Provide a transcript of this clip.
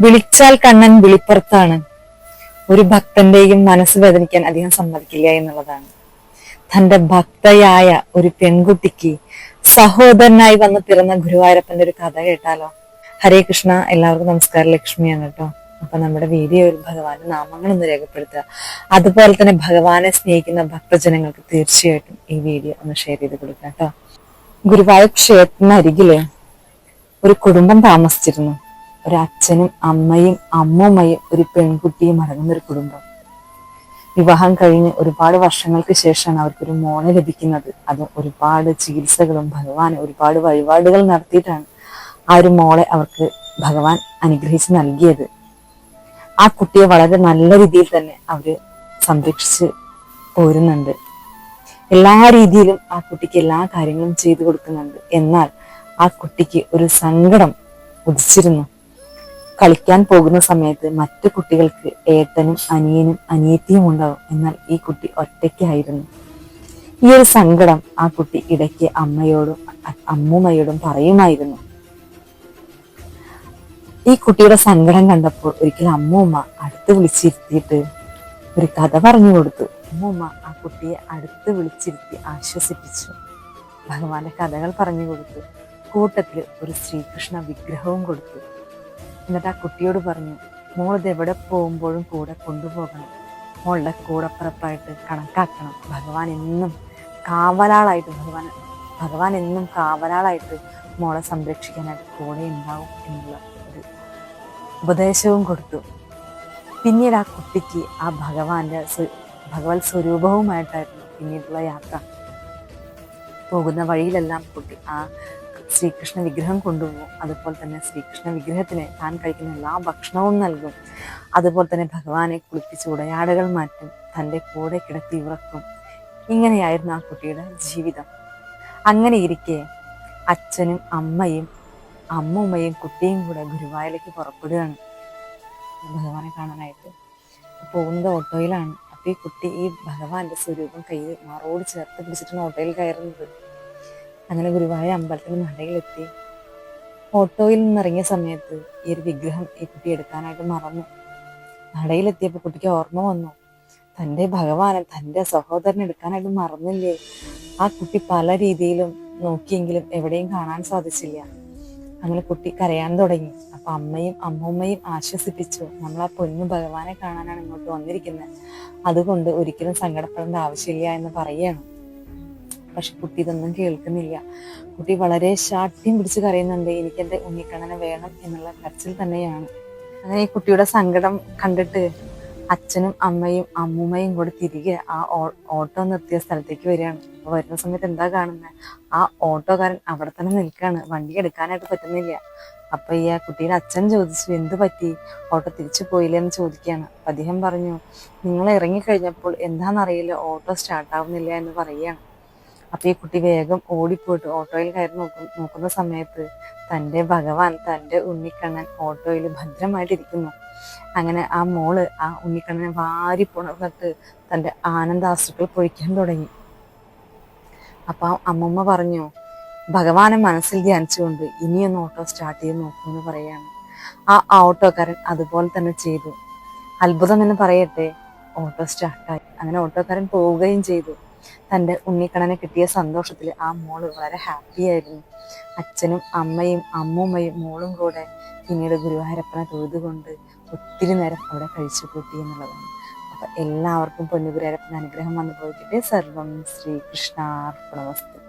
വിളിച്ചാൽ കണ്ണൻ വിളിപ്പുറത്താണ്. ഒരു ഭക്തന്റെയും മനസ്സ് വേദനിക്കാൻ അധികം സമ്മതിക്കില്ല എന്നുള്ളതാണ്. തന്റെ ഭക്തയായ ഒരു പെൺകുട്ടിക്ക് സഹോദരനായി വന്ന് പിറന്ന ഗുരുവായൂരപ്പന്റെ ഒരു കഥ കേട്ടാലോ? ഹരേ കൃഷ്ണ എല്ലാവർക്കും നമസ്കാരം. ലക്ഷ്മിയാണ് കേട്ടോ. അപ്പൊ നമ്മുടെ വീഡിയോ ഒരു ഭഗവാന്റെ നാമങ്ങൾ ഒന്ന് രേഖപ്പെടുത്തുക. അതുപോലെ തന്നെ ഭഗവാനെ സ്നേഹിക്കുന്ന ഭക്തജനങ്ങൾക്ക് തീർച്ചയായിട്ടും ഈ വീഡിയോ ഒന്ന് ഷെയർ ചെയ്ത് കൊടുക്കുക കേട്ടോ. ഗുരുവായൂർ ക്ഷേത്രത്തിന് അരികിൽ ഒരു കുടുംബം താമസിച്ചിരുന്നു. ഒരു അച്ഛനും അമ്മയും അമ്മൂമ്മയും ഒരു പെൺകുട്ടിയും അടങ്ങുന്ന ഒരു കുടുംബം. വിവാഹം കഴിഞ്ഞ് ഒരുപാട് വർഷങ്ങൾക്ക് ശേഷമാണ് അവർക്കൊരു മോനെ ലഭിക്കുന്നത്. അത് ഒരുപാട് ചികിത്സകളും ഭഗവാൻ ഒരുപാട് വഴിപാടുകൾ നടത്തിയിട്ടാണ് ആ ഒരു മോളെ അവർക്ക് ഭഗവാൻ അനുഗ്രഹിച്ച് നൽകിയത്. ആ കുട്ടിയെ വളരെ നല്ല രീതിയിൽ തന്നെ അവർ സംരക്ഷിച്ച് പോരുന്നുണ്ട്. എല്ലാ രീതിയിലും ആ കുട്ടിക്ക് എല്ലാ കാര്യങ്ങളും ചെയ്തു കൊടുക്കുന്നുണ്ട്. എന്നാൽ ആ കുട്ടിക്ക് ഒരു സങ്കടം ഉദിച്ചിരുന്നു. കളിക്കാൻ പോകുന്ന സമയത്ത് മറ്റു കുട്ടികൾക്ക് ഏട്ടനും അനിയനും അനിയത്തിയും ഉണ്ടാവും. എന്നാൽ ഈ കുട്ടി ഒറ്റയ്ക്കായിരുന്നു. ഈ ഒരു സങ്കടം ആ കുട്ടി ഇടയ്ക്ക് അമ്മയോടും അമ്മുമ്മയോടും പറയുമായിരുന്നു. ഈ കുട്ടിയുടെ സങ്കടം കണ്ടപ്പോൾ ഒരിക്കൽ അമ്മൂമ്മ അടുത്ത് വിളിച്ചിരുത്തിയിട്ട് ഒരു കഥ പറഞ്ഞു കൊടുത്തു. അമ്മൂമ്മ ആ കുട്ടിയെ അടുത്ത് വിളിച്ചിരുത്തി ആശ്വസിപ്പിച്ചു. ഭഗവാന്റെ കഥകൾ പറഞ്ഞു കൊടുത്തു. കൂട്ടത്തിൽ ഒരു ശ്രീകൃഷ്ണ വിഗ്രഹവും കൊടുത്തു. എന്നിട്ട് ആ കുട്ടിയോട് പറഞ്ഞു മോൾ ഇത് എവിടെ പോകുമ്പോഴും കൂടെ കൊണ്ടുപോകണം. മോളുടെ കൂടപ്പിറപ്പായിട്ട് കണക്കാക്കണം. ഭഗവാൻ എന്നും കാവലാളായിട്ട് ഭഗവാൻ ഭഗവാൻ എന്നും കാവലാളായിട്ട് മോളെ സംരക്ഷിക്കാനായിട്ട് കൂടെ ഉണ്ടാവും എന്നുള്ള ഒരു ഉപദേശവും കൊടുത്തു. പിന്നീട് ആ കുട്ടിക്ക് ആ ഭഗവാന്റെ ഭഗവത് സ്വരൂപവുമായിട്ടായിരുന്നു പിന്നീടുള്ള യാത്ര. പോകുന്ന വഴിയിലെല്ലാം കുട്ടി ആ ശ്രീകൃഷ്ണ വിഗ്രഹം കൊണ്ടുപോകും. അതുപോലെ തന്നെ ശ്രീകൃഷ്ണ വിഗ്രഹത്തിന് താൻ കഴിക്കുന്ന എല്ലാ ഭക്ഷണവും നൽകും. അതുപോലെ തന്നെ ഭഗവാനെ കുളിപ്പിച്ച് ഉടയാടകൾ മാറ്റും. തന്റെ കൂടെ കിടത്തി ഉറക്കും. ഇങ്ങനെയായിരുന്നു ആ കുട്ടിയുടെ ജീവിതം. അങ്ങനെ ഇരിക്കെ അച്ഛനും അമ്മയും അമ്മൂമ്മയും കുട്ടിയും കൂടെ ഗുരുവായൂരിലേക്ക് പുറപ്പെടുകയാണ്. ഭഗവാനെ കാണാനായിട്ട് പോകുന്നത് ഓട്ടോയിലാണ്. അപ്പോൾ ഈ കുട്ടി ഈ ഭഗവാന്റെ സ്വരൂപം കയ്യിൽ മാറോട് ചേർത്ത് പിടിച്ചിട്ടാണ് ഓട്ടോയിൽ കയറുന്നത്. അങ്ങനെ ഗുരുവായൂർ അമ്പലത്തിൽ നടയിലെത്തി ഓട്ടോയിൽ നിന്നിറങ്ങിയ സമയത്ത് ഈ ഒരു വിഗ്രഹം ഈ കുട്ടി എടുക്കാനായിട്ട് മറന്നു. നടയിലെത്തിയപ്പോൾ കുട്ടിക്ക് ഓർമ്മ വന്നു. തന്റെ ഭഗവാനെ തന്റെ സഹോദരൻ എടുക്കാനായിട്ട് മറന്നില്ലേ? ആ കുട്ടി പല രീതിയിലും നോക്കിയെങ്കിലും എവിടെയും കാണാൻ സാധിച്ചില്ല. അങ്ങനെ കുട്ടി കരയാൻ തുടങ്ങി. അപ്പൊ അമ്മയും അമ്മൂമ്മയും ആശ്വസിപ്പിച്ചു. നമ്മൾ ആ പൊന്നു ഭഗവാനെ കാണാനാണ് ഇങ്ങോട്ട് വന്നിരിക്കുന്നത് അതുകൊണ്ട് ഒരിക്കലും സങ്കടപ്പെടേണ്ട ആവശ്യമില്ല എന്ന് പറയുകയാണ്. പക്ഷെ കുട്ടി ഇതൊന്നും കേൾക്കുന്നില്ല. കുട്ടി വളരെ ശാഠ്യം പിടിച്ച് കരയുന്നുണ്ട്. എനിക്ക് എന്റെ ഉണ്ണിക്കണ്ണനെ വേണം എന്നുള്ള കരച്ചിൽ തന്നെയാണ്. അങ്ങനെ ഈ കുട്ടിയുടെ സങ്കടം കണ്ടിട്ട് അച്ഛനും അമ്മയും അമ്മൂമ്മയും കൂടെ തിരികെ ആ ഓട്ടോ നിർത്തിയ സ്ഥലത്തേക്ക് വരികയാണ്. അപ്പൊ വരുന്ന സമയത്ത് എന്താ കാണുന്നത് ആ ഓട്ടോക്കാരൻ അവിടെ തന്നെ നിൽക്കുകയാണ്. വണ്ടി എടുക്കാനായിട്ട് പറ്റുന്നില്ല. അപ്പൊ ഈ ആ കുട്ടിയുടെ അച്ഛൻ ചോദിച്ചു എന്ത് പറ്റി? ഓട്ടോ തിരിച്ചു പോയില്ലേ? എന്ന് ചോദിക്കുകയാണ്. അപ്പൊ അദ്ദേഹം പറഞ്ഞു നിങ്ങൾ ഇറങ്ങിക്കഴിഞ്ഞപ്പോൾ എന്താണെന്നറിയില്ല. ഓട്ടോ സ്റ്റാർട്ട് ആവുന്നില്ല എന്ന് പറയുകയാണ്. അപ്പൊ ഈ കുട്ടി വേഗം ഓടിപ്പോയിട്ട് ഓട്ടോയിൽ കയറി നോക്കും നോക്കുന്ന സമയത്ത് തന്റെ ഭഗവാൻ തന്റെ ഉണ്ണിക്കണ്ണൻ ഓട്ടോയിൽ ഭദ്രമായിട്ടിരിക്കുന്നു. അങ്ങനെ ആ മോൾ ആ ഉണ്ണിക്കണ്ണനെ വാരി പുണർന്നിട്ട് തന്റെ ആനന്ദാശ്രുക്കൾ പൊഴിക്കാൻ തുടങ്ങി. അപ്പൊ ആ അമ്മമ്മ പറഞ്ഞു ഭഗവാനെ മനസ്സിൽ ധ്യാനിച്ചുകൊണ്ട് ഇനിയൊന്ന് ഓട്ടോ സ്റ്റാർട്ട് ചെയ്ത് നോക്കുമെന്ന് പറയാണ്. ആ ഓട്ടോക്കാരൻ അതുപോലെ തന്നെ ചെയ്തു. അത്ഭുതം എന്ന് പറയട്ടെ ഓട്ടോ സ്റ്റാർട്ടായി. അങ്ങനെ ഓട്ടോക്കാരൻ പോവുകയും ചെയ്തു. തന്റെ ഉണ്ണിക്കണ്ണനെ കിട്ടിയ സന്തോഷത്തിൽ ആ മോൾ വളരെ ഹാപ്പി ആയിരുന്നു. അച്ഛനും അമ്മയും അമ്മൂമ്മയും മോളും കൂടെ പിന്നീട് ഗുരുവായൂരപ്പനെ തൊഴുതുകൊണ്ട് ഒത്തിരി നേരം അവിടെ കഴിച്ചു കൂട്ടി എന്നുള്ളതാണ്. അപ്പം എല്ലാവർക്കും പൊന്നുഗുരുവായൂരപ്പന്റെ അനുഗ്രഹം വന്നു പോയിക്കട്ടെ സർവം ശ്രീകൃഷ്ണാർപ്പണമസ്തു.